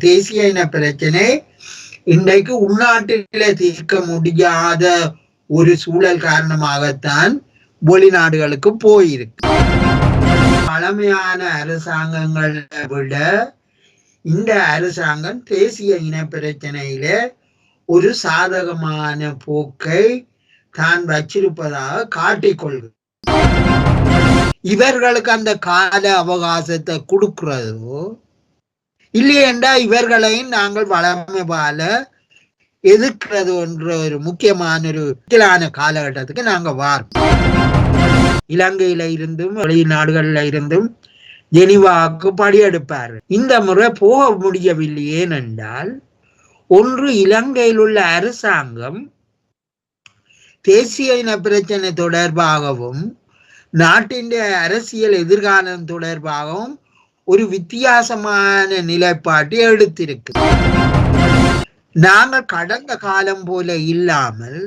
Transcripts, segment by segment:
தேசிய இன பிரச்சனை இன்றைக்கு உள்நாட்டிலே தீர்க்க முடியாத ஒரு சூழல் காரணமாகத்தான் வெளிநாடுகளுக்கு போயிருக்கு. பழமையான அரசாங்கங்களை விட இந்த அரசாங்கம் தேசிய இன பிரச்சனையில ஒரு சாதகமான போக்கை தான் வச்சிருப்பதாக காட்டிக்கொள்கிறது இவர்களுக்கு அந்த கால அவகாசத்தை கொடுக்கிறதோ இல்லையென்றா இவர்களையும் நாங்கள் வளமை வாழ எதிர்க்கிறது என்ற ஒரு முக்கியமான ஒரு சிக்கலான காலகட்டத்துக்கு நாங்க வார்ப்போம். இலங்கையில இருந்தும் வெளிநாடுகள்ல இருந்தும் ஜெனிவாவுக்கு படியெடுப்பார் இந்த முறை போக முடியவில்லையே என்றால் ஒன்று இலங்கையில் உள்ள அரசாங்கம் தேசிய இன பிரச்சனை தொடர்பாகவும் நாட்டின் அரசியல் எதிர்காலம் தொடர்பாகவும் ஒரு வித்தியாசமான நிலைப்பாட்டை எடுத்திருக்கு நாங்கள் கடந்த காலம் போல இல்லாமல்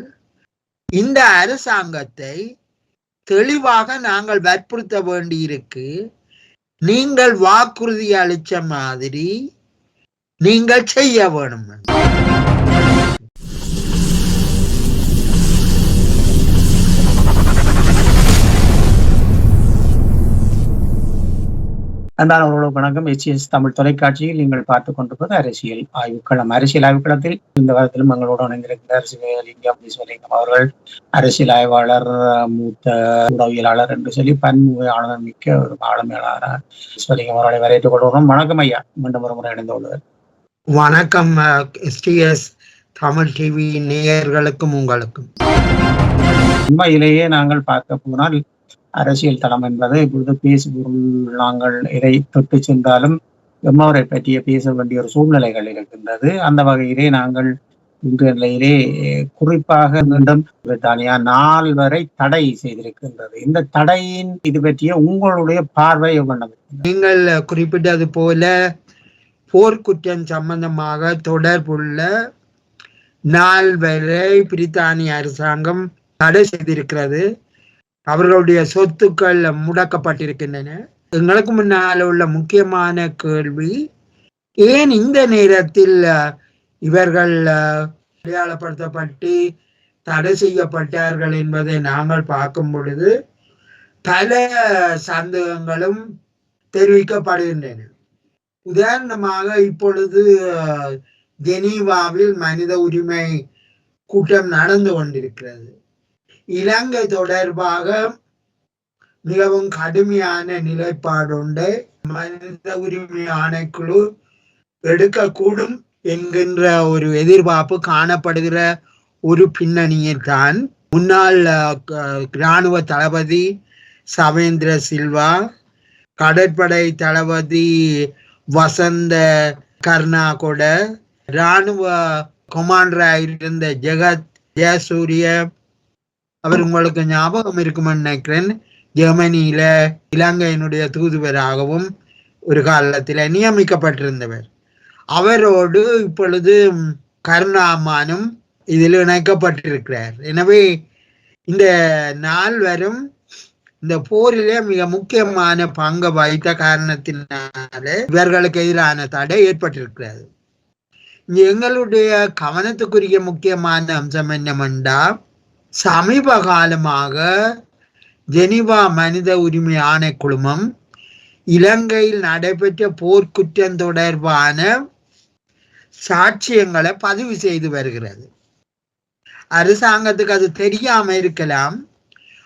இந்த அரசாங்கத்தை தெளிவாக நாங்கள் வற்புறுத்த வேண்டியிருக்கு. நீங்கள் வாக்குறுதி அளிச்ச மாதிரி நீங்கள் செய்ய வேணும் அன்பான உறவுகளுக்கு வணக்கம். எச்எஸ் தமிழ் தொலைக்காட்சியில் நீங்கள் பார்த்துக் கொண்டிருப்பது அரசியல் ஆய்வுக்களம் அரசியல் ஆய்வுக்களத்தில் இந்த வாரத்திலும் எங்களோடு இணைந்திருக்கிற சிவலிங்கம் சிவலிங்கம் அவர்கள் அரசியல் ஆய்வாளர் மூத்த உடவியலாளர் என்று சொல்லி பன்முகையாளர் மிக்க ஒரு ஆளுமையாளர் சிவலிங்கம் அவர்களை வரவேற்றுக் கொள்கிறோம். வணக்கம் ஐயா. மீண்டும் ஒரு முறை இணைந்துள்ளது வணக்கம் எஸ்டிஎஸ் தமிழ் டிவி நேயர்களுக்கும் உங்களுக்கும். உண்மையிலேயே நாங்கள் பார்க்க போனால் அரசியல் தளம் என்பது இப்பொழுது பேசுபொருள் நாங்கள் எதை தொட்டு சென்றாலும் எம்மாவரை பற்றிய பேச வேண்டிய ஒரு சூழ்நிலைகள் இருக்கின்றது. அந்த வகையிலே நாங்கள் இன்றைய நிலையிலே குறிப்பாக மீண்டும் பிரித்தானியா நாள் வரை தடை செய்திருக்கின்றது. இந்த தடையின் இது பற்றிய உங்களுடைய பார்வை எவ்வளவு? நீங்கள் குறிப்பிட்டது போல போர்க்குற்றம் சம்பந்தமாக தொடர்புள்ள நாள் வரை பிரித்தானிய அரசாங்கம் தடை செய்திருக்கிறது. அவர்களுடைய சொத்துக்கள் முடக்கப்பட்டிருக்கின்றன. எங்களுக்கு முன்னால் உள்ள முக்கியமான கேள்வி ஏன் இந்த நேரத்தில் இவர்கள் அடையாளப்படுத்தப்பட்டு தடை செய்யப்பட்டார்கள் என்பதை நாங்கள் பார்க்கும் பொழுது பல சந்தேகங்களும் தெரிவிக்கப்படுகின்றன. உதாரணமாக இப்பொழுது ஜெனீவாவில் மனித உரிமை கூட்டம் நடந்து கொண்டிருக்கிறது. இலங்கை தொடர்பாக மிகவும் கடுமையான நிலைப்பாடுண்டு. மனித உரிமை ஆணைக்குழு எடுக்கக்கூடும் என்கின்ற ஒரு எதிர்பார்ப்பு காணப்படுகிற ஒரு பின்னணியில் தான் முன்னாள் இராணுவ தளபதி சவேந்திர சில்வா கடற்படை தளபதி வசந்த கர்ணாகொட இராணுவ கொமாண்டராக இருந்த ஜெகத் ஜெயசூரிய அவர் உங்களுக்கு ஞாபகம் இருக்குமென்னு நினைக்கிறேன். ஜெர்மனியில இலங்கையினுடைய தூதுவராகவும் ஒரு காலத்தில் நியமிக்கப்பட்டிருந்தவர். அவரோடு இப்பொழுது கருணாமானும் இதில் இணைக்கப்பட்டிருக்கிறார். எனவே இந்த நால்வரும் இந்த போரிலே மிக முக்கியமான பங்கு வகித்த காரணத்தினாலே இவர்களுக்கு எதிரான தடை ஏற்பட்டிருக்கிறது. எங்களுடைய கவனத்துக்குரிய முக்கியமான அம்சம் என்னவென்றால் சமீப காலமாக ஜெனிவா மனித உரிமை ஆணைக்குழுமம் இலங்கையில் நடைபெற்ற போர்க்குற்றம் தொடர்பான சாட்சியங்களை பதிவு செய்து வருகிறது. அரசாங்கத்துக்கு அது தெரியாம இருக்கலாம்.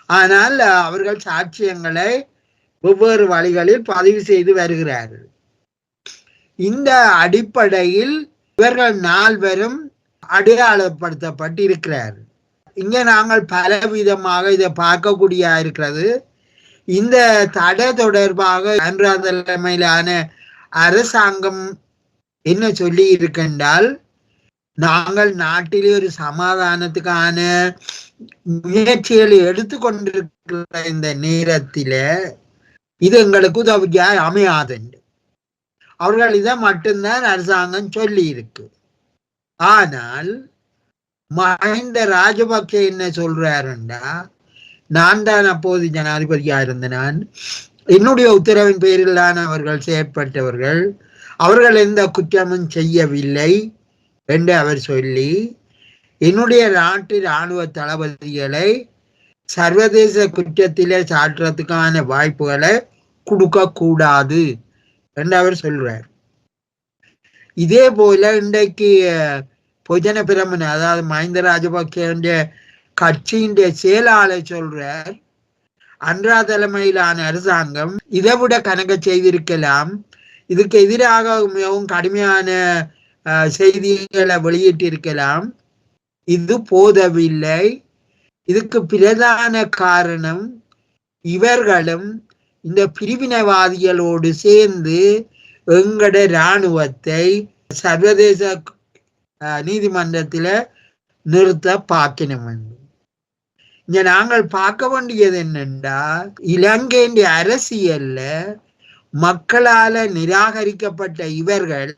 ஆனால் அவர்கள் சாட்சியங்களை வெவ்வேறு வழிகளில் பதிவு செய்து வருகிறார்கள். இந்த அடிப்படையில் இவர்கள் நால்வரும் அடையாளப்படுத்தப்பட்டு இருக்கிறார்கள் இங்க நாங்கள் பலவிதமாக இதை பார்க்கக்கூடிய இருக்கிறது இந்த தடை தொடர்பாக அன்றா தலைமையிலான அரசாங்கம் என்ன சொல்லி இருக்கின்றால் நாங்கள் நாட்டிலே ஒரு சமாதானத்துக்கான முயற்சிகளை எடுத்துக்கொண்டிருக்கிற இந்த நேரத்தில இது எங்களுக்கு உதவியா அமையாதுண்டு அவர்கள் இதை மட்டும்தான் அரசாங்கம் சொல்லி இருக்கு ஆனால் மஹிந்த ராஜபக்சே என்ன சொல்றாருண்டா? நான் தான் அப்போது ஜனாதிபதியா இருந்த நான். என்னுடைய உத்தரவின் பேரில் தான் அவர்கள் செயற்பட்டவர்கள். அவர்கள் எந்த குற்றமும் செய்யவில்லை என்று அவர் சொல்லி என்னுடைய நாட்டு இராணுவ தளபதிகளை சர்வதேச குற்றத்திலே சாட்டுறதுக்கான வாய்ப்புகளை கொடுக்க கூடாது என்று அவர் சொல்றார். இதே போல இன்றைக்கு பொஜன பிரமன் அதாவது மஹிந்த ராஜபக்சே கட்சியின் செயலாளர் சொல்றார் அன்றா தலைமையிலான அரசாங்கம் இதை விட கணக்க செய்திருக்கலாம். இதுக்கு எதிராக மிகவும் கடுமையான செய்திகளை வெளியிட்டிருக்கலாம். இது போதவில்லை. இதுக்கு பிரதான காரணம் இவர்களும் இந்த பிரிவினைவாதிகளோடு சேர்ந்து எங்கட இராணுவத்தை சர்வதேச நீதிமன்றத்தில் நிறுத்த பார்க்கணும் இங்க நாங்கள் பார்க்க வேண்டியது என்னென்றா இலங்கையின் அரசியல்ல மக்களால நிராகரிக்கப்பட்ட இவர்கள்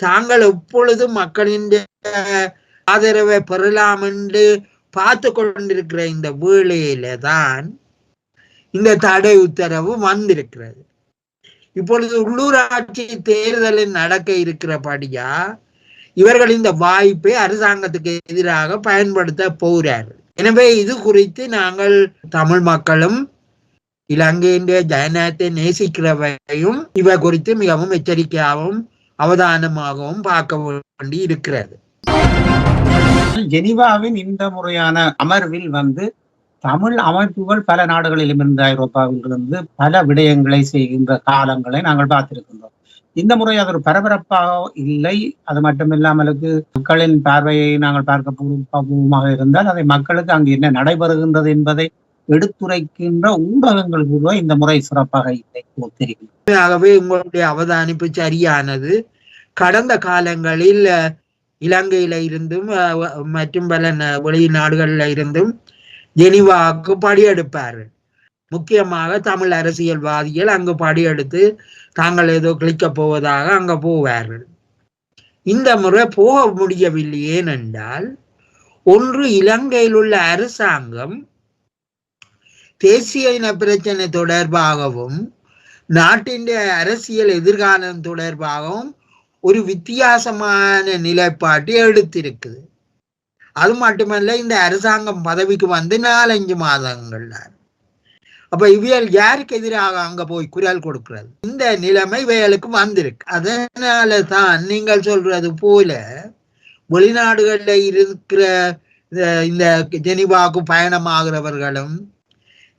தாங்கள் எப்பொழுது மக்களின் ஆதரவை பெறலாம் என்று பார்த்து கொண்டிருக்கிற இந்த வேளையில தான் இந்த தடை உத்தரவு வந்திருக்கிறது. இப்பொழுது உள்ளூராட்சி தேர்தலில் நடக்க இருக்கிறபடியா இவர்கள் இந்த வாய்ப்பை அரசாங்கத்துக்கு எதிராக பயன்படுத்த போகிறார்கள். எனவே இது குறித்து நாங்கள் தமிழ் மக்களும் இலங்கையின் ஜனநாயகத்தை நேசிக்கிறவையும் இவை குறித்து மிகவும் எச்சரிக்கையாகவும் அவதானமாகவும் பார்க்க வேண்டி இருக்கிறது. ஜெனிவாவின் இந்த முறையான அமர்வில் வந்து தமிழ் அமைப்புகள் பல நாடுகளிலும் இருந்து ஐரோப்பாவில் இருந்து பல விடயங்களை செய்கின்ற காலங்களை நாங்கள் பார்த்திருக்கின்றோம். இந்த முறை அது ஒரு பரபரப்பாக இல்லை. அது மட்டுமில்லாமலுக்கு மக்களின் பார்வையை நாங்கள் பார்க்க பூர்வமாக இருந்தால் அதை மக்களுக்கு அங்கு என்ன நடைபெறுகின்றது என்பதை எடுத்துரைக்கின்ற ஊடகங்கள் கூட இந்த முறை சிறப்பாக இல்லை ஆகவே உங்களுடைய அவதானிப்பு சரியானது. கடந்த காலங்களில் இலங்கையில இருந்தும் அஹ், மற்றும் பல ந- வெளிநாடுகள்ல இருந்தும் ஜெனிவாவுக்கு படியெடுப்பார்கள். முக்கியமாக தமிழ் அரசியல்வாதிகள் அங்கு படியெடுத்து தாங்கள் ஏதோ கிளிக்கப் போவதாக அங்க போவார்கள். இந்த முறை போக முடியவில்லை ஏனென்றால் ஒன்று இலங்கையில் உள்ள அரசாங்கம் தேசிய இன பிரச்சனை தொடர்பாகவும் நாட்டின் அரசியல் எதிர்காலம் தொடர்பாகவும் ஒரு வித்தியாசமான நிலைப்பாட்டை எடுத்திருக்குது. அது மட்டுமல்ல இந்த அரசாங்கம் பதவிக்கு வந்து நாலஞ்சு மாதங்கள்னார் அப்ப இவியல் யாருக்கு எதிராக அங்க போய் குரல் கொடுக்கிறது? இந்த நிலைமை இவைகளுக்கு வந்திருக்கு. அதனால தான் நீங்கள் சொல்றது போல வெளிநாடுகள்ல இருக்கிற இந்த- ஜெனிவாக்கு பயணமாகிறவர்களும்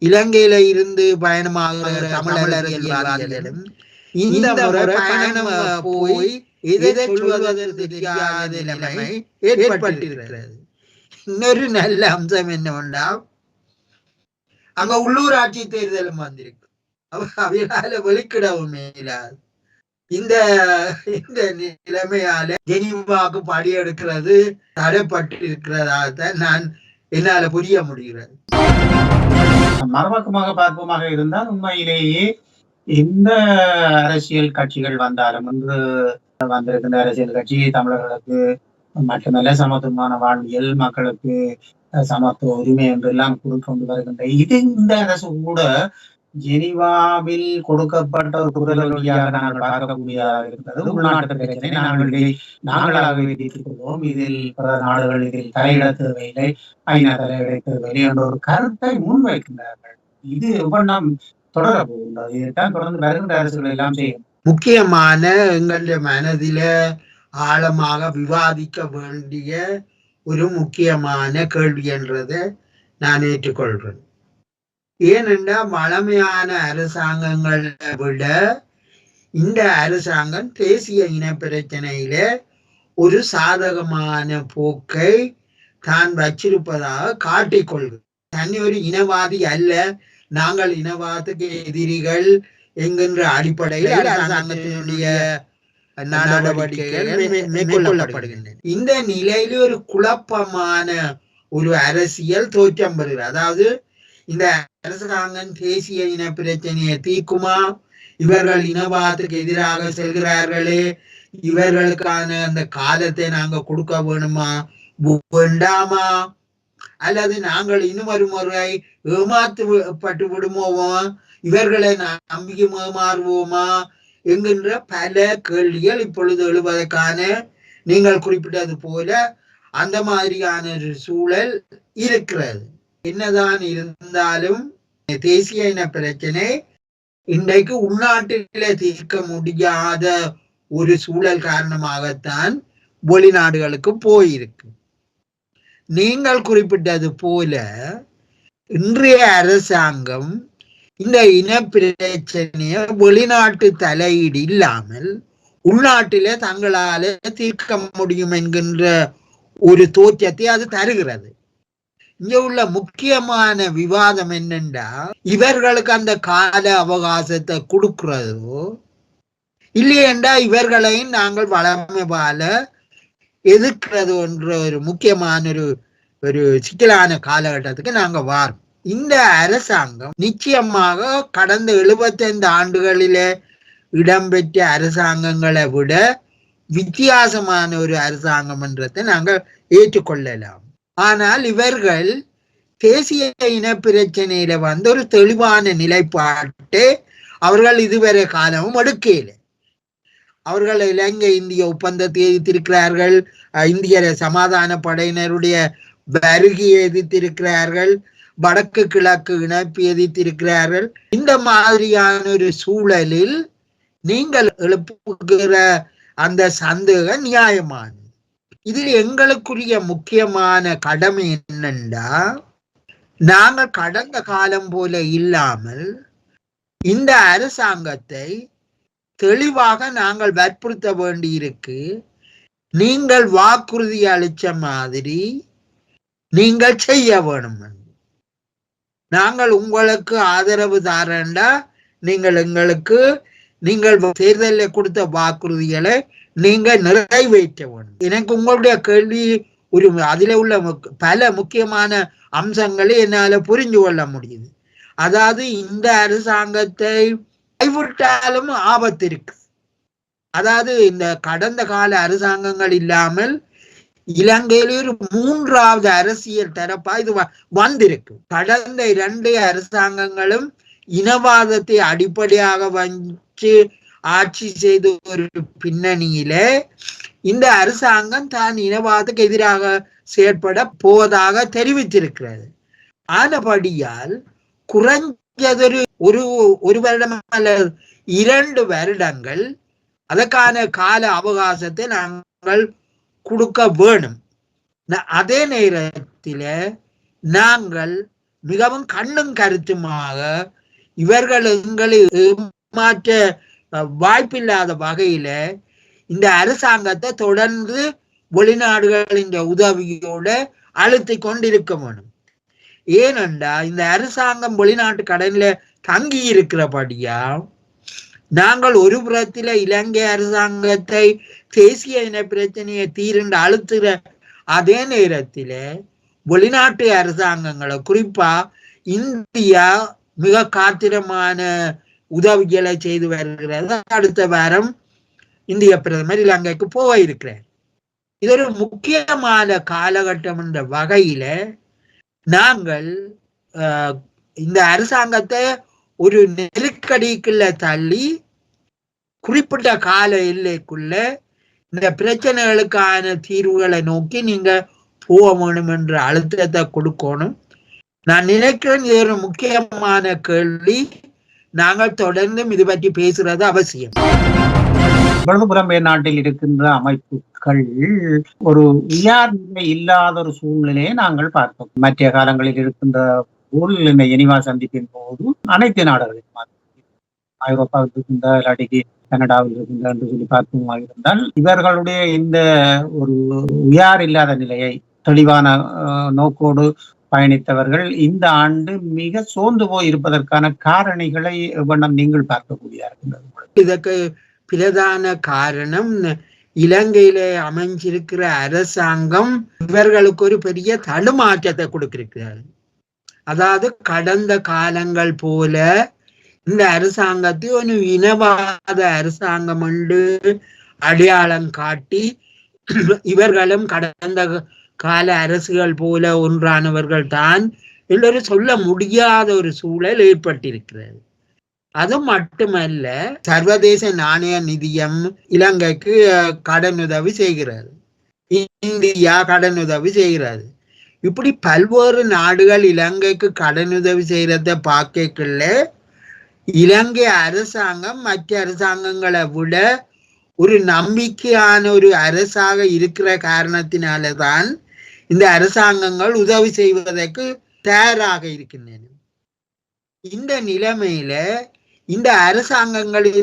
இலங்கையில இருந்து பயணமாகிற தமிழ் அரசியல்வாதிகளும் இந்த பயணம் போய் எதை சொல்வதற்கு தெரியாத நிலைமை ஏற்பட்டிருக்கிறது. இன்னொரு நல்ல அம்சம் என்னவென்றா அங்க உள்ளூராட்சி தேர்தலும் வந்திருக்கு. அவ- வெளிக்கிடவும் இல்லாது இந்த இந்த நிலைமையால ஜெனிவாக்கு படியெடுக்கிறது தடைப்பட்டிருக்கிறதாக நான் என்னால புரிய முடிகிறது. மறுபக்கமாக பார்ப்போமாக இருந்தால் உண்மையிலேயே எந்த அரசியல் கட்சிகள் வந்தாலும் இன்று வந்திருக்கின்ற அரசியல் கட்சி தமிழர்களுக்கு மட்டுமல்ல சமத்துவமான வாழ்வியல் மக்களுக்கு சமத்துவ உரிமை என்றெல்லாம் கொண்டு வருகின்ற இது இந்த அரசு கூட ஜெனிவாவில் கொடுக்கப்பட்ட ஒரு குரல் வழியாக நாங்கள் பார்க்கக்கூடியதாக இருக்கிறது உள்நாட்டு பிரச்சனை நாங்கள் இதை நாங்களாக விதித்துக் கொள்வோம். இதில் பிற நாடுகள் இதில் தலையிட தேவையில்லை ஐநா தலையிட தேவையில்லை என்ற ஒரு கருத்தை முன்வைக்கின்றார்கள். இது எவ்வண்ணம் தொடர போகின்றது இதைத்தான் தொடர்ந்து வருகின்ற அரசுகள் எல்லாம் செய்யும். முக்கியமான எங்களுடைய மனதில ஆழமாக விவாதிக்க வேண்டிய ஒரு முக்கியமான கேள்வி என்றதை நான் ஏற்றுக்கொள்றேன் ஏனென்றால் வளமையான அரசாங்கங்களை விட இந்த அரசாங்கம் தேசிய இன பிரச்சனையில ஒரு சாதகமான போக்கை தான் வச்சிருப்பதாக காட்டிக்கொள்கிறது. தனி ஒரு இனவாதி அல்ல நாங்கள் இனவாதத்துக்கு எதிரிகள் என்கின்ற அடிப்படையில் அரசாங்கத்தினுடைய நடவடிக்கைகள் மேற்கொள்ளப்படுகின்றன. இந்த நிலையில ஒரு குழப்பமான ஒரு அரசியல் தோற்றம் பெறுகிறது அதாவது இந்த அரசாங்கம் தேசிய இன பிரச்சனையை தீர்க்குமா? இவர்கள் இனவாதத்துக்கு எதிராக செல்கிறார்களே. இவர்களுக்கான அந்த காலத்தை நாங்க கொடுக்க வேணுமா? வேண்டாமா? அல்லது நாங்கள் இன்னும் ஒரு முறை ஏமாத்து பட்டு விடுமோவோ? இவர்களை நம்பிக்கை ஏமாறுவோமா? என்கின்ற பல கேள்விகள் இப்பொழுது எழுவதற்கான நீங்கள் குறிப்பிட்டது போல அந்த மாதிரியான ஒரு சூழல் இருக்கிறது. என்னதான் இருந்தாலும் தேசிய இன பிரச்சனை இன்றைக்கு உள்நாட்டில தீர்க்க முடியாத ஒரு சூழல் காரணமாகத்தான் வெளிநாடுகளுக்கு போயிருக்கு. நீங்கள் குறிப்பிட்டது போல இன்றைய அரசாங்கம் இந்த இன பிரச்சனைய வெளிநாட்டு தலையீடு இல்லாமல் உள்நாட்டிலே தங்களால தீர்க்க முடியும் என்கின்ற ஒரு தோற்றத்தை அது தருகிறது. இங்க உள்ள முக்கியமான விவாதம் என்னென்றா இவர்களுக்கு அந்த கால அவகாசத்தை கொடுக்கிறதோ இல்லையென்றா இவர்களையும் நாங்கள் வளமை பால எதிர்க்கிறது என்ற ஒரு முக்கியமான ஒரு ஒரு சிக்கலான காலகட்டத்துக்கு நாங்க வாரோம் இந்த அரசாங்கம் நிச்சயமாக கடந்த எழுபத்தைந்து ஆண்டுகளிலே இடம்பெற்ற அரசாங்கங்களை விட வித்தியாசமான ஒரு அரசாங்கம் என்றதை நாங்கள் ஏற்றுக்கொள்ளலாம். ஆனால் இவர்கள் தேசிய இன பிரச்சனையில வந்து ஒரு தெளிவான நிலைப்பாட்டு அவர்கள் இதுவரை காலமும் எடுக்கல. அவர்கள் இலங்கை இந்திய ஒப்பந்தத்தை எதிர்த்திருக்கிறார்கள் அஹ் இந்திய சமாதான படையினருடைய வருகையை எதிர்த்திருக்கிறார்கள். வடக்கு கிழக்கு இணைப்பு எதிர்த்திருக்கிறார்கள் இந்த மாதிரியான ஒரு சூழலில் நீங்கள் எழுப்புகிற அந்த சந்தேகம் நியாயமானது. இதில் எங்களுக்குரிய முக்கியமான கடமை என்னண்டா நாங்கள் கடந்த காலம் போல இல்லாமல் இந்த அரசாங்கத்தை தெளிவாக நாங்கள் வற்புறுத்த வேண்டியிருக்கு. நீங்கள் வாக்குறுதி அளிச்ச மாதிரி நீங்கள் செய்ய வேணும் நாங்கள் உங்களுக்கு ஆதரவு தாரண்டா நீங்கள் எங்களுக்கு நீங்கள் தேர்தலில் கொடுத்த வாக்குறுதிகளை நீங்க நிறைவேற்ற வேண்டும். எனக்கு உங்களுடைய கேள்வி ஒரு அதில் உள்ள பல முக்கியமான அம்சங்களை என்னால புரிஞ்சு கொள்ள முடியுது. அதாவது இந்த அரசாங்கத்தை கைவிட்டாலும் ஆபத்து இருக்கு அதாவது இந்த கடந்த கால அரசாங்கங்கள் இல்லாமல் இலங்கையில ஒரு மூன்றாவது அரசியல் தரப்பா இது வந்திருக்கு. கடந்த இரண்டு அரசாங்கங்களும் இனவாதத்தை அடிப்படையாக வச்சு ஆட்சி செய்த ஒரு பின்னணியில இந்த அரசாங்கம் தான் இனவாதத்துக்கு எதிராக செயற்பட போவதாக தெரிவித்திருக்கிறது. ஆனபடியால் குறைஞ்சதொரு ஒரு ஒரு வருடம் அல்லது இரண்டு வருடங்கள் அதற்கான கால அவகாசத்தை நாங்கள் கொடுக்க வேணும். அதே நேரத்தில் நாங்கள் மிகவும் கண்ணும் கருத்துமாக இவர்கள் எங்களை ஏமாற்ற வாய்ப்பில்லாத வகையில இந்த அரசாங்கத்தை தொடர்ந்து வெளிநாடுகளின் உதவியோட அழுத்தி கொண்டிருக்க வேணும். ஏனென்றா இந்த அரசாங்கம் வெளிநாட்டு கடனில் தங்கி இருக்கிறபடியா நாங்கள் ஒரு புறத்தில இலங்கை அரசாங்கத்தை தேசிய இன பிரச்சனையை தீர்ந்து அழுத்துற அதே நேரத்தில வெளிநாட்டு அரசாங்கங்களை குறிப்பா இந்தியா மிக காத்திரமான உதவிகளை செய்து வருகிறது. அடுத்த வாரம் இந்திய பிரதமர் இலங்கைக்கு போக இருக்கிறார். இது ஒரு முக்கியமான காலகட்டம் என்ற வகையில நாங்கள் ஆஹ், இந்த அரசாங்கத்தை ஒரு நெருக்கடிக்குள்ள தள்ளி குறிப்பிட்ட கால எல்லைக்குள்ள இந்த பிரச்சனைகளுக்கான தீர்வுகளை நோக்கி நீங்க போக வேணும் என்ற அழுத்தத்தை கொடுக்கணும். நான் நினைக்கிறேன் இது ஒரு முக்கியமான கேள்வி. நாங்கள் தொடர்ந்தும் இது பற்றி பேசுறது அவசியம். வலதுபுறம் புலம்பெயர் நாட்டில் இருக்கின்ற அமைப்புகள் ஒரு உயார் நிலை இல்லாத ஒரு சூழ்நிலையை நாங்கள் பார்த்தோம். மற்ற காலங்களில் இருக்கின்ற ஊரில் இந்த இனிவா சந்திப்பின் போது அனைத்து நாடுகளையும் ஐரோப்பாவில் இருக்கின்ற இல்லாட்டிக்கு கனடாவில் இருக்கின்ற என்று சொல்லி பார்த்தோமாக இருந்தால் இவர்களுடைய இந்த ஒரு உயார் இல்லாத நிலையை தெளிவான நோக்கோடு பயணித்தவர்கள் இந்த ஆண்டு மிக சோர்ந்து போய் இருப்பதற்கான காரணிகளை வண்ணம் நீங்கள் பார்க்கக்கூடிய இருக்கின்றது இதற்கு பிரதான காரணம் இலங்கையில அமைஞ்சிருக்கிற அரசாங்கம் இவர்களுக்கு ஒரு பெரிய தடுமாற்றத்தை கொடுத்திருக்கிறார் அதாவது கடந்த காலங்கள் போல இந்த அரசாங்கத்தை ஒரு இனவாத அரசாங்கம் என்று அடையாளம் காட்டி இவர்களும் கடந்த கால அரசுகள் போல ஒன்றானவர்கள் தான் என்று சொல்ல முடியாத ஒரு சூழல் ஏற்பட்டிருக்கிறது. அது மட்டுமல்ல சர்வதேச நாணய நிதியம் இலங்கைக்கு கடனுதவி செய்கிறது. இந்தியா கடனுதவி செய்கிறது. இப்படி பல்வேறு நாடுகள் இலங்கைக்கு கடனுதவி செய்யறத பார்க்கல இலங்கை அரசாங்கம் மற்ற அரசாங்கங்களை விட ஒரு நம்பிக்கையான ஒரு அரசாக இருக்கிற காரணத்தினால தான் இந்த அரசாங்கங்கள் உதவி செய்வதற்கு தயாராக இருக்கின்றன. இந்த நிலைமையில இந்த அரசாங்கங்களின்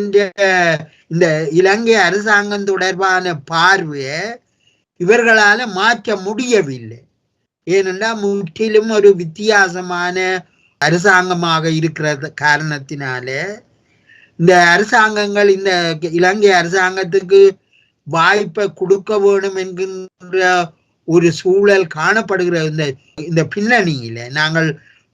இந்த இலங்கை அரசாங்கம் தொடர்பான பார்வையை இவர்களால மாற்ற முடியவில்லை. ஏனென்றால் முற்றிலும் ஒரு வித்தியாசமான அரசாங்கமாக இருக்கிற காரணத்தினால இந்த அரசாங்கங்கள் இந்த இலங்கை அரசாங்கத்துக்கு வாய்ப்பை கொடுக்க வேணும் என்கின்ற ஒரு சூழல் காணப்படுகிற இந்த இந்த பின்னணியில நாங்கள்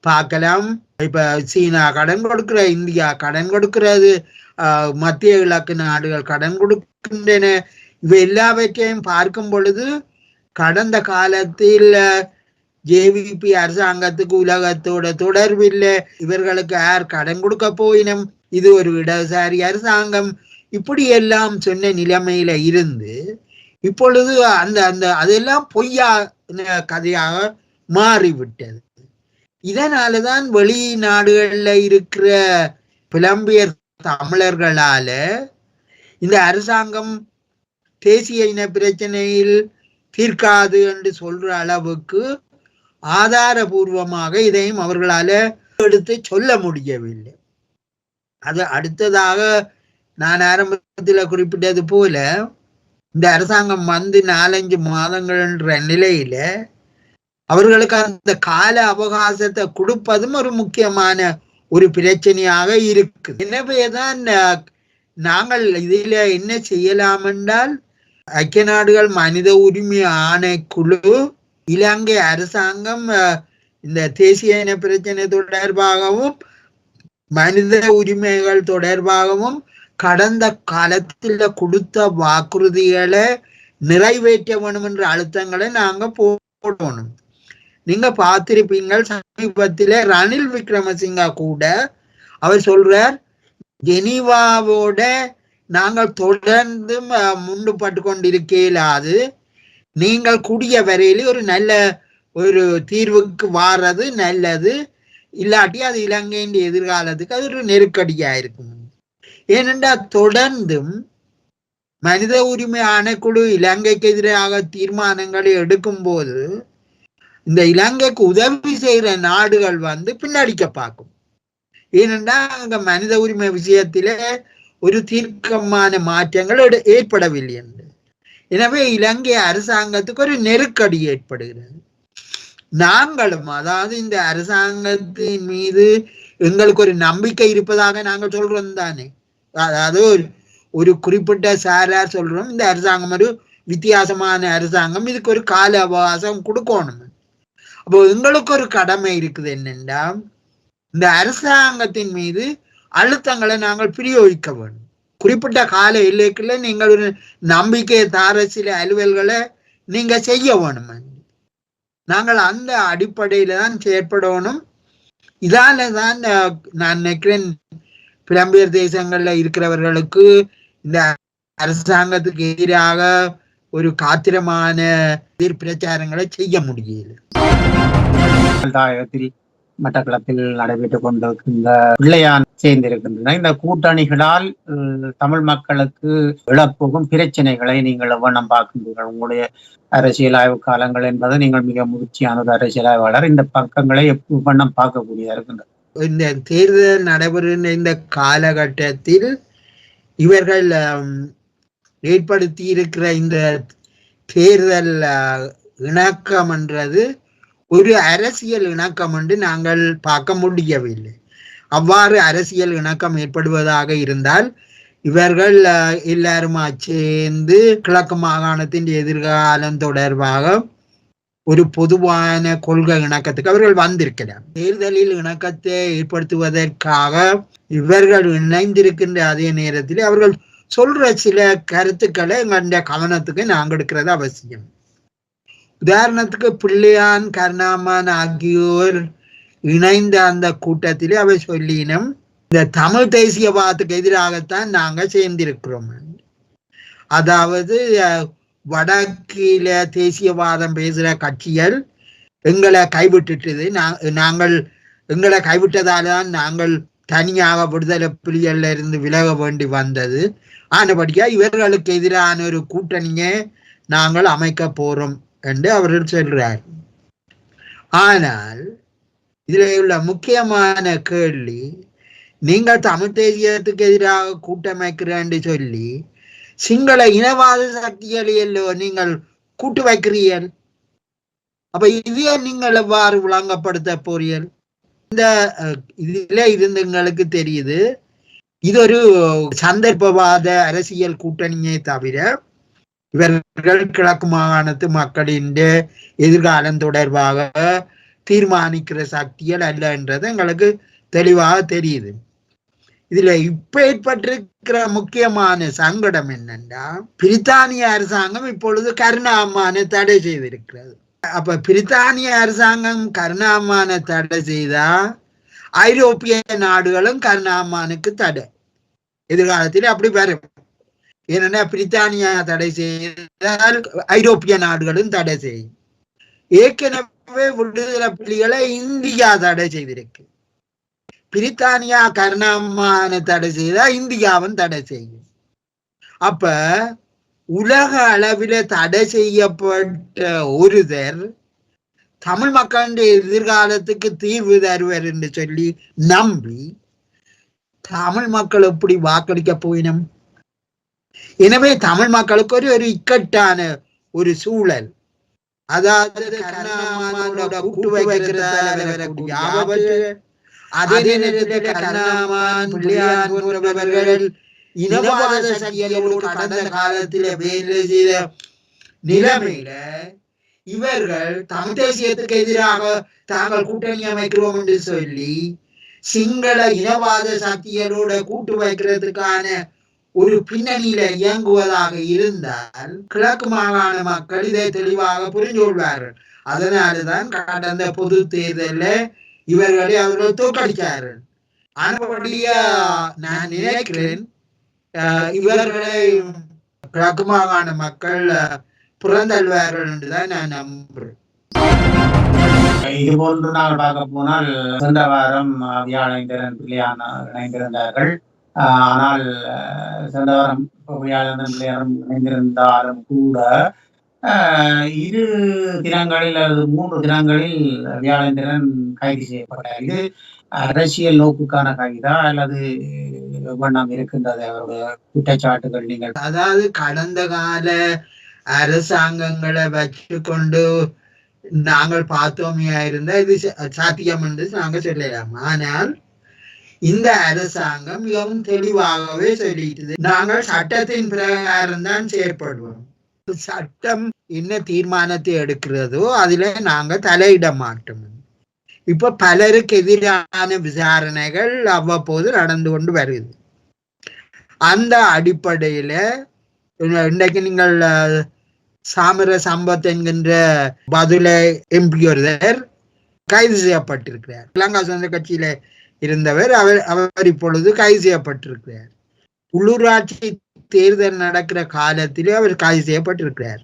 பார்க்கலாம். இப்ப சீனா கடன் கொடுக்கிற இந்தியா கடன் கொடுக்கிறது ஆஹ், மத்திய கிழக்கு நாடுகள் கடன் கொடுக்கின்றன. இவை எல்லாவற்றையும் பார்க்கும் பொழுது கடந்த காலத்தில் ஜேவிபி அரசாங்கத்துக்கு உலகத்தோட தொடர்பில்லை இவர்களுக்கு யார் கடன் கொடுக்க போயினும் இது ஒரு இடதுசாரி அரசாங்கம். இப்படி எல்லாம் சொன்ன நிலைமையில இருந்து இப்பொழுது அந்த அந்த அதெல்லாம் பொய்யா கதையாக மாறிவிட்டது. இதனாலதான் வெளிநாடுகள்ல இருக்கிற புலம்பியர் தமிழர்களால இந்த அரசாங்கம் தேசிய இன பிரச்சனையில் தீர்க்காது என்று சொல்ற அளவுக்கு ஆதாரபூர்வமாக இதையும் அவர்களால எடுத்து சொல்ல முடியவில்லை. அது அடுத்ததாக நான் ஆரம்பத்தில் குறிப்பிட்டது போல இந்த அரசாங்கம் வந்து நாலஞ்சு மாதங்கள்ன்ற நிலையில அவர்களுக்கு அந்த கால அவகாசத்தை கொடுப்பதும் ஒரு முக்கியமான ஒரு பிரச்சனையாக இருக்கு எனவேதான் நாங்கள் இதில் என்ன செய்யலாம் என்றால் ஐக்கிய நாடுகள் மனித உரிமை ஆணைக்குழு இலங்கை அரசாங்கம் இந்த தேசிய இன பிரச்சனை தொடர்பாகவும் மனித உரிமைகள் தொடர்பாகவும் கடந்த காலத்தில் கொடுத்த வாக்குறுதிகளை நிறைவேற்ற வேணும் என்ற அழுத்தங்களை நாங்க போடணும். நீங்க பார்த்திருப்பீங்கள் சமீபத்தில ரணில் விக்ரமசிங்கா கூட அவர் சொல்றார் ஜெனீவாவோட நாங்கள் தொடர்ந்து முண்டுபட்டு கொண்டிருக்க இயலாது நீங்கள் கூடிய வரையிலே ஒரு நல்ல ஒரு தீர்வுக்கு வாறது நல்லது. இல்லாட்டி அது இலங்கையின் எதிர்காலத்துக்கு அது ஒரு நெருக்கடியா இருக்கும். ஏனென்றால் தொடர்ந்தும் மனித உரிமை ஆணைக்குழு இலங்கைக்கு எதிராக தீர்மானங்களை எடுக்கும் போது இந்த இலங்கைக்கு உதவி செய்கிற நாடுகள் வந்து பின்னடிக்க பார்க்கும். ஏனென்றால் அங்க மனித உரிமை விஷயத்திலே ஒரு தீர்க்கமான மாற்றங்கள் ஏற்படவில்லை என்று. எனவே இலங்கை அரசாங்கத்துக்கு ஒரு நெருக்கடி ஏற்படுகிறது. நாங்களும் அதாவது இந்த அரசாங்கத்தின் மீது எங்களுக்கு ஒரு நம்பிக்கை இருப்பதாக நாங்கள் சொல்றோம் தானே. அதாவது ஒரு ஒரு குறிப்பிட்ட சாரார் சொல்றோம் இந்த அரசாங்கம் ஒரு வித்தியாசமான அரசாங்கம் இதுக்கு ஒரு கால அவகாசம் கொடுக்கணும். அப்போ எங்களுக்கு ஒரு கடமை இருக்குது என்னென்றா இந்த அரசாங்கத்தின் மீது அழுத்தங்களை நாங்கள் பிரயோகிக்க வேண்டும். குறிப்பிட்ட கால எல்லைக்குள்ள நீங்கள் ஒரு நம்பிக்கை தார சில அலுவல்களை நீங்க செய்ய வேணும். நாங்கள் அந்த அடிப்படையில தான் செயற்படணும் இதால தான் நான் நினைக்கிறேன் புலம்பெயர் தேசங்கள்ல இருக்கிறவர்களுக்கு இந்த அரசாங்கத்துக்கு எதிராக ஒரு காத்திரமான பிரச்சாரங்களை செய்ய முடியல தாயகத்தில் மட்டக்களப்பில் நடைபெற்றுக் கொண்டிருக்கின்ற பிள்ளையான் சேர்ந்திருக்கின்றன. இந்த கூட்டணிகளால் தமிழ் மக்களுக்கு இழப்புகும் பிரச்சனைகளை நீங்கள் எவ்வளவு பார்க்கின்றீர்கள்? உங்களுடைய அரசியல் ஆய்வு காலங்கள் என்பது நீங்கள் மிக முதிர்ச்சியான ஒரு அரசியல் ஆய்வாளர். இந்த பக்கங்களை எவ்வண்ணம் பார்க்கக்கூடியதா இருக்கின்றது? இந்த தேர்தல் நடைபெறுகின்ற இந்த காலகட்டத்தில் இவர்கள் ஏற்படுத்தி இருக்கிற இந்த தேர்தல் இணக்கம் என்றது ஒரு அரசியல் இணக்கம் என்று நாங்கள் பார்க்க முடியவில்லை. அவ்வாறு அரசியல் இணக்கம் ஏற்படுவதாக இருந்தால் இவர்கள் எல்லாருமா சேர்ந்து கிழக்கு மாகாணத்தின் எதிர்காலம் தொடர்பாக ஒரு பொதுவான கொள்கை இணக்கத்துக்கு அவர்கள் வந்திருக்கிறார். தேர்தலில் இணக்கத்தை ஏற்படுத்துவதற்காக இவர்கள் இணைந்திருக்கின்ற அதே நேரத்தில் அவர்கள் சொல்ற சில கருத்துக்களை எங்களுடைய கவனத்துக்கு நாங்கள் எடுக்கிறது அவசியம். உதாரணத்துக்கு பிள்ளையான் கருணாமான் ஆகியோர் இணைந்த அந்த கூட்டத்திலே அவை சொல்லினும் இந்த தமிழ் தேசியவாதத்துக்கு எதிராகத்தான் நாங்கள் சேர்ந்திருக்கிறோம். அதாவது வடக்கில தேசியவாதம் பேசுகிற கட்சிகள் எங்களை கைவிட்டுட்டது. நான் நாங்கள் எங்களை கைவிட்டதால தான் நாங்கள் தனியாக விடுதலை புலிகள்ல இருந்து விலக வேண்டி வந்தது. ஆனபடியா இவர்களுக்கு எதிரான ஒரு கூட்டணியை நாங்கள் அமைக்க போறோம். என்று அவர்கள் சொல்றார் ஆனால் இதில் உள்ள முக்கியமான கேள்வி நீங்கள் தமிழ் தேசியத்துக்கு எதிராக கூட்டமைக்கிறேன்னு சொல்லி சிங்கள இனவாத சக்திகளை எல்லோ நீங்கள் கூட்டு வைக்கிறீர்கள்? அப்ப இதையே நீங்கள் எவ்வாறு விளங்கப்படுத்த போறீர்கள்? இந்த இதுல இருந்து எங்களுக்கு தெரியுது இது ஒரு சந்தர்ப்பவாத அரசியல் கூட்டணியை தவிர இவர்கள் கிழக்கு மாகாணத்து மக்களின் எதிர்காலம் தொடர்பாக தீர்மானிக்கிற சக்திகள் அல்ல என்றது எங்களுக்கு தெளிவாக தெரியுது. இதுல இப்ப ஏற்பட்டிருக்கிற முக்கியமான சங்கடம் என்னன்னா பிரித்தானிய அரசாங்கம் இப்பொழுது கருணாமான தடை செய்திருக்கிறது. அப்ப பிரித்தானிய அரசாங்கம் கருணாமான தடை செய்தா ஐரோப்பிய நாடுகளும் கருணாமானுக்கு தடை. எதிர்காலத்தில் அப்படி வரும். ஏன்னா பிரித்தானியா தடை செய்தால் ஐரோப்பிய நாடுகளும் தடை செய்யும் ஏற்கனவே விடுதலை புலிகளை இந்தியா தடை செய்திருக்கு. பிரித்தானியா கருணாமான தடை செய்தா இந்தியாவும் தடை செய்யும். அப்ப உலக அளவில தடை செய்யப்பட்ட ஒருதர் தமிழ் மக்களுடைய எதிர்காலத்துக்கு தீர்வு தருவர் என்று சொல்லி நம்பி தமிழ் மக்கள் எப்படி வாக்களிக்க போயினும்? எனவே தமிழ் மக்களுக்கு ஒரு ஒரு இக்கட்டான ஒரு சூழல். அதாவது அதே நேரத்தில் கருணாமான் பிள்ளையான் போன்றவர்கள் இனவாத சக்திகளோடு கடந்த காலத்தில் வேலை செய்த நிலைமையில இவர்கள் தமிழ் தேசியத்துக்கு எதிராக தாங்கள் கூட்டணி அமைக்கிறோம் என்று சொல்லி சிங்கள இனவாத சக்திகளோட கூட்டு வைக்கிறதுக்கான ஒரு பின்னணியில இயங்குவதாக இருந்தால் கிழக்கு மாகாண மக்கள் இதை தெளிவாக புரிஞ்சு கொள்வார்கள். அதனாலதான் கடந்த பொது தேர்தலில் இவர்களை அவர்கள் தோற்கடித்தார்கள். ஆனபடியா நான் நினைக்கிறேன் இவர்களை கிழக்கு மாகாண மக்கள் அஹ், என்றுதான் நான் நம்புறேன். இது போன்று நாங்கள் பார்க்க போனால் சென்ற வாரம் அஹ், வியாழேந்திரன் பிள்ளையான இணைந்திருந்தார்கள். ஆனால் அஹ், சென்ற வாரம் வியாழேந்திரன் பிள்ளையாரும் இணைந்திருந்தாலும் கூட இரு தினங்களில் அல்லது மூன்று தினங்களில் வியாழந்திரன் கைது செய்யப்பட்டார். இது அரசியல் நோக்குக்கான கைதா அல்லது வண்ணம் இருக்கின்றது அவருடைய குற்றச்சாட்டுகள் நீங்கள்? அதாவது கடந்த கால அரசாங்கங்களை வச்சு கொண்டு நாங்கள் பார்த்தோமையா இருந்தா இது சாத்தியம் என்று நாங்கள் சொல்லலாம். ஆனால் இந்த அரசாங்கம் மிகவும் தெளிவாகவே சொல்லிட்டது. நாங்கள் சட்டத்தின் பிரகாரம் தான் செயற்படுவோம். சட்டம் என்ன தீர்மானத்தை எடுக்கிறதோ அதுல நாங்க தலையிட மாட்டோம். இப்ப பலருக்கு எதிரான விசாரணைகள் அவ்வப்போது நடந்து கொண்டு வருது. அந்த அடிப்படையில இன்ன- இன்றைக்கு நீங்கள் சாமர சம்பத் என்கின்ற பதுலை எம்பி ஒருவர் கைது செய்யப்பட்டிருக்கிறார். இலங்கா சுதந்திர கட்சியில இருந்தவர் அவர் அவர் இப்பொழுது கைது செய்யப்பட்டிருக்கிறார். உள்ளூராட்சி தேர்தல் நடக்கிற காலத்திலே அவர் கைது செய்யப்பட்டிருக்கிறார்.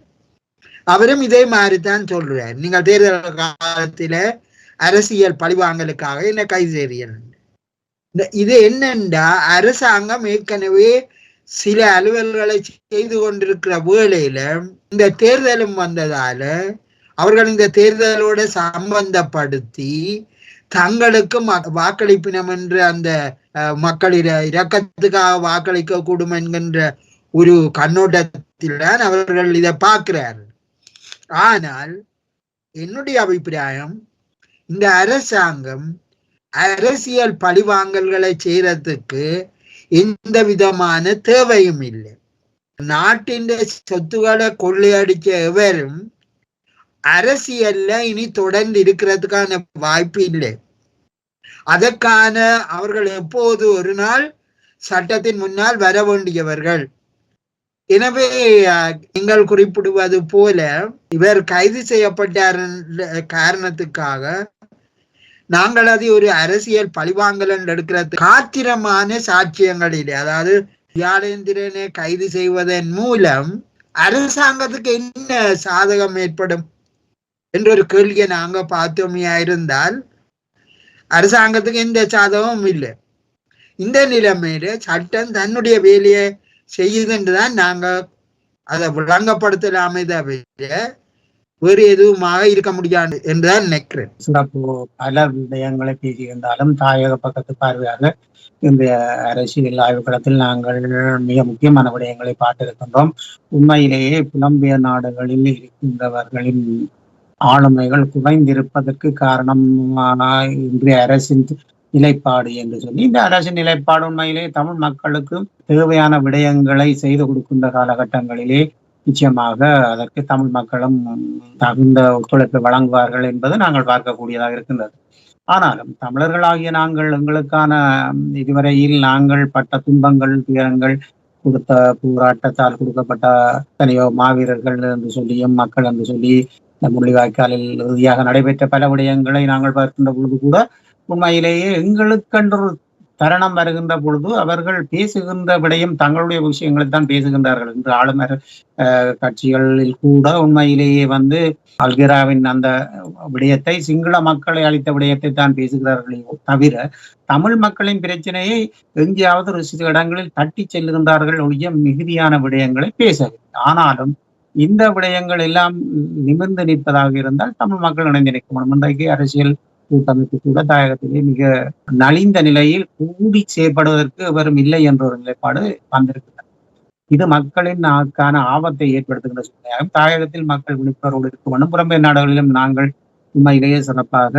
அவரும் இதே மாதிரி தான் சொல்றார். நீங்கள் தேர்தல் காலத்தில அரசியல் பழிவாங்கலுக்காக என்ன கைது செய்றீர்கள் இந்த- இது என்னண்டா? அரசாங்கம் ஏற்கனவே சில அலுவல்களை செய்து கொண்டிருக்கிற வேளையில இந்த தேர்தலும் வந்ததால அவர்கள் இந்த தேர்தலோட சம்பந்தப்படுத்தி தங்களுக்கு ம- வாக்களிப்பினம் என்ற அந்த அஹ், மக்களிட இரக்கத்துக்காக வாக்களிக்க கூடும் என்கின்ற ஒரு கண்ணோட்டத்தில் தான் அவர்கள் இதை பார்க்கிறார்கள் ஆனால் என்னுடைய அபிப்பிராயம் இந்த அரசாங்கம் அரசியல் பழிவாங்கல்களை செய்யறதுக்கு எந்த விதமான தேவையும் இல்லை. நாட்டின் சொத்துக்களை கொள்ளையடிச்ச எவரும் அரசியல்ல இனி தொடர்ந்து இருக்கிறதுக்கான வாய்ப்பு இல்லை. அதற்கான அவர்கள் எப்போது ஒரு நாள் சட்டத்தின் முன்னால் வர வேண்டியவர்கள். எனவே நீங்கள் குறிப்பிடுவது போல இவர் கைது செய்யப்பட்டார் காரணத்துக்காக நாங்கள் அதை ஒரு அரசியல் பழிவாங்கல் எடுக்கிறது காத்திரமான இல்லை அதாவது வியாழேந்திரனை கைது செய்வதன் மூலம் அரசாங்கத்துக்கு என்ன சாதகம் ஏற்படும்? என்ற ஒரு கேள்வியை நாங்க பார்த்தோமையா இருந்தால் அரசாங்கத்துக்கு எந்த சாதகமும் இல்லை. இந்த நிலைமையில சட்டம் தன்னுடைய வேலையை செய்யுதுன்றுதான் நாங்க அதை விளங்கப்படுத்தலாமே தவிர வேறு எதுவுமாக இருக்க முடியாது என்றுதான் நினைக்கிறேன். சிறப்பு பல விடயங்களை பேசியிருந்தாலும் தாயக பக்கத்து பார்வையாக இந்த அரசியல் ஆய்வுக்கூடத்தில் நாங்கள் மிக முக்கியமான விடயங்களை பார்த்திருக்கின்றோம். உண்மையிலேயே புலம்பெயர் நாடுகளில் இருக்கின்றவர்களின் ஆளுமைகள் குறைந்திருப்பதற்கு காரணம் இன்றைய அரசின் நிலைப்பாடு என்று சொல்லி இந்த அரசின் நிலைப்பாடு உண்மையிலே தமிழ் மக்களுக்கு தேவையான விடயங்களை செய்து கொடுக்கின்ற காலகட்டங்களிலே நிச்சயமாக அதற்கு தமிழ் மக்களும் தகுந்த ஒத்துழைப்பை வழங்குவார்கள் என்பது நாங்கள் பார்க்கக்கூடியதாக இருக்கின்றது. ஆனாலும் தமிழர்களாகிய நாங்கள் எங்களுக்கான இதுவரையில் நாங்கள் பட்ட துன்பங்கள் துயரங்கள் கொடுத்த போராட்டத்தால் கொடுக்கப்பட்ட தனியோ மாவீரர்கள் என்று சொல்லியும் மக்கள் என்று சொல்லி முள்ளிவாய்க்காலில் இறுதியாக நடைபெற்ற பல விடயங்களை நாங்கள் பார்க்கின்ற பொழுது கூட உண்மையிலேயே எங்களுக்கென்று தருணம் வருகின்ற பொழுது அவர்கள் பேசுகின்ற விடயம் தங்களுடைய விஷயங்களை தான் பேசுகின்றார்கள். என்று ஆளுநர் அஹ், கட்சிகளில் கூட உண்மையிலேயே வந்து அல்கிராவின் அந்த விடயத்தை சிங்கள மக்களை அளித்த விடயத்தை தான் பேசுகிறார்களே தவிர தமிழ் மக்களின் பிரச்சனையை எங்கேயாவது ஒரு சில இடங்களில் தட்டி செல்லுகின்றார்கள் ஒழிய மிகுதியான விடயங்களை பேசவில்லை. ஆனாலும் இந்த விடயங்கள் எல்லாம் நிமிர்ந்து நிற்பதாக இருந்தால் தமிழ் மக்கள் இணைந்து நிற்க முடியும் இன்றைக்கு அரசியல் கூட்டமைப்பு கூட தாயகத்திலே மிக நலிந்த நிலையில் கூடி செயற்படுவதற்கு வெறும் இல்லை என்ற ஒரு நிலைப்பாடு வந்திருக்கிறது. இது மக்களின் நாக்கான ஆபத்தை ஏற்படுத்துகின்ற சூழ்நிலையாகும். தாயகத்தில் மக்கள் விழிப்புணர்வோடு இருக்க வேண்டும் புறம்பெயர் நாடுகளிலும் நாங்கள் உண்மையிலேயே சிறப்பாக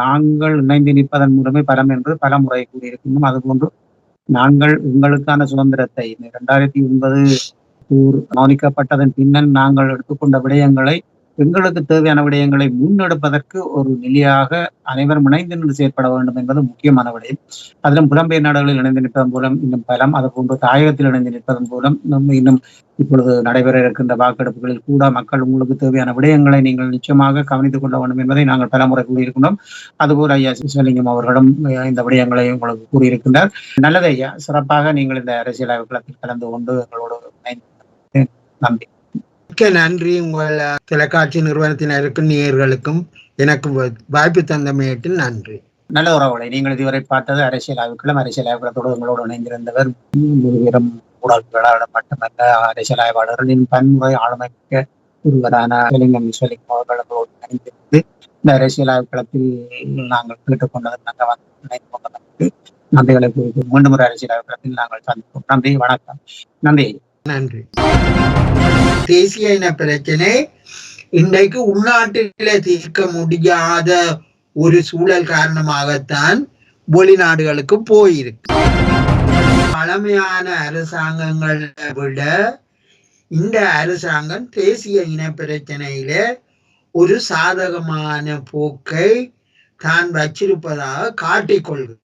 நாங்கள் இணைந்து நிற்பதன் மூலமே பலம் என்று பல முறை கூறியிருக்கின்றோம். அதுபோன்று நாங்கள் உங்களுக்கான சுதந்திரத்தை இரண்டாயிரத்தி ஒன்பது கூர் கவனிக்கப்பட்டதன் பின்னன் நாங்கள் எடுத்துக்கொண்ட விடயங்களை எங்களுக்கு தேவையான விடயங்களை முன்னெடுப்பதற்கு ஒரு நிலையாக அனைவரும் இணைந்து நின்று செயற்பட வேண்டும் என்பது முக்கியமான விடயம். அதிலும் புலம்பெயர் நாடுகளில் இணைந்து நிற்பதன் மூலம் இன்னும் பலம் அதுபோன்று தாயகத்தில் இணைந்து நிற்பதன் மூலம் இன்னும் இப்பொழுது நடைபெற இருக்கின்ற வாக்கெடுப்புகளில் கூட மக்கள் உங்களுக்கு தேவையான விடயங்களை நீங்கள் நிச்சயமாக கவனித்துக் கொள்ள வேண்டும் என்பதை நாங்கள் பலமுறை கூறியிருக்கின்றோம். அதுபோல் ஐயா சிவலிங்கம் அவர்களும் இந்த விடயங்களை உங்களுக்கு கூறியிருக்கின்றார். நல்லது ஐயா. சிறப்பாக நீங்கள் இந்த அரசியல் ஆய்வுகளத்தில் கலந்து கொண்டு எங்களோடு இணைந்து நன்றி. மிக்க நன்றி உங்கள் தொலைக்காட்சி நிறுவனத்தினருக்கும் நேயர்களுக்கும். எனக்கு வாய்ப்பு தந்தமையிட்டு நன்றி. நல்ல உறவுகளை நீங்கள் இதுவரை பார்த்தது அரசியல் ஆய்வுக்களும் அரசியல் ஆய்வுகளோடு உங்களோடு இணைந்திருந்தவர் முழுவீரம் ஊடகங்களால் மட்டுமல்ல அரசியல் ஆய்வாளர்களின் பன்முறை ஆளுமைக்க ஒருவரான சிவலிங்கம் விஸ்வலிங்கம் இணைந்திருந்து இந்த அரசியல் ஆய்வுகளத்தில் நாங்கள் கேட்டுக்கொண்டது நாங்கள் வந்து இணைந்து கொண்டதற்கு நன்றிகளை குறித்து மீண்டும் ஒரு அரசியல் ஆய்வுக்களத்தில் நாங்கள் சந்திப்போம். நன்றி வணக்கம். நன்றி. நன்றி. தேசிய இன பிரச்சனை இன்றைக்கு உள்நாட்டிலே தீர்க்க முடியாத ஒரு சூழல் காரணமாகத்தான் வெளிநாடுகளுக்கு போயிருக்கு. பழமையான அரசாங்கங்களை விட இந்த அரசாங்கம் தேசிய இன பிரச்சனையில ஒரு சாதகமான போக்கை தான் வச்சிருப்பதாக காட்டிக்கொள்கிறது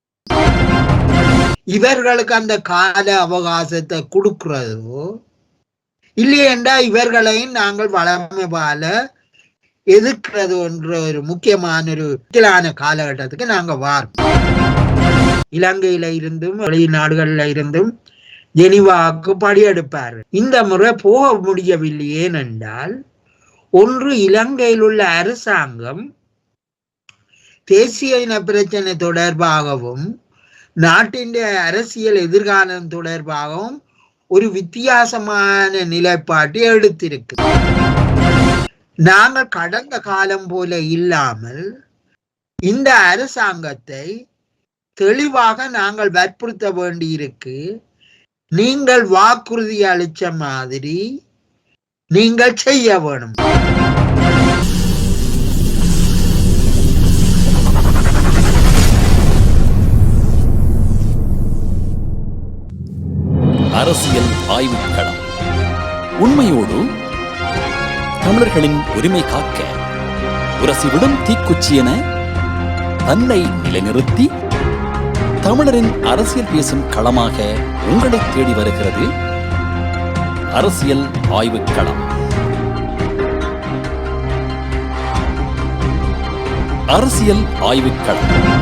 இவர்களுக்கு அந்த கால அவகாசத்தை கொடுக்கிறதோ இல்லையென்றா இவர்களையும் நாங்கள் வளமை பால எதிர்க்கிறது என்ற ஒரு முக்கியமான ஒரு சிக்கலான காலகட்டத்துக்கு நாங்க வார்ப்போம் இலங்கையில இருந்தும் வெளிநாடுகள்ல இருந்தும் ஜெனிவாவுக்கு படியெடுப்பார் இந்த முறை போக முடியவில்லை என்றால் ஒன்று இலங்கையில் உள்ள அரசாங்கம் தேசிய இன பிரச்சனை தொடர்பாகவும் நாட்டின் அரசியல் எதிர்காலம் தொடர்பாகவும் ஒரு வித்தியாசமான நிலைப்பாட்டை எடுத்திருக்கு நாங்கள் கடந்த காலம் போல இல்லாமல் இந்த அரசாங்கத்தை தெளிவாக நாங்கள் வற்புறுத்த வேண்டியிருக்கு. நீங்கள் வாக்குறுதி அளிச்ச மாதிரி நீங்கள் செய்ய வேணும். அரசியல் ஆய்வுக் களம். உண்மையோடு தமிழர்களின் உரிமை காக்க உரசிவிடும் தீக்குச்சி என தன்னை நிலைநிறுத்தி தமிழரின் அரசியல் பேசும் களமாக உங்களை தேடி வருகிறது அரசியல் ஆய்வுக் களம். அரசியல் ஆய்வுக்களம்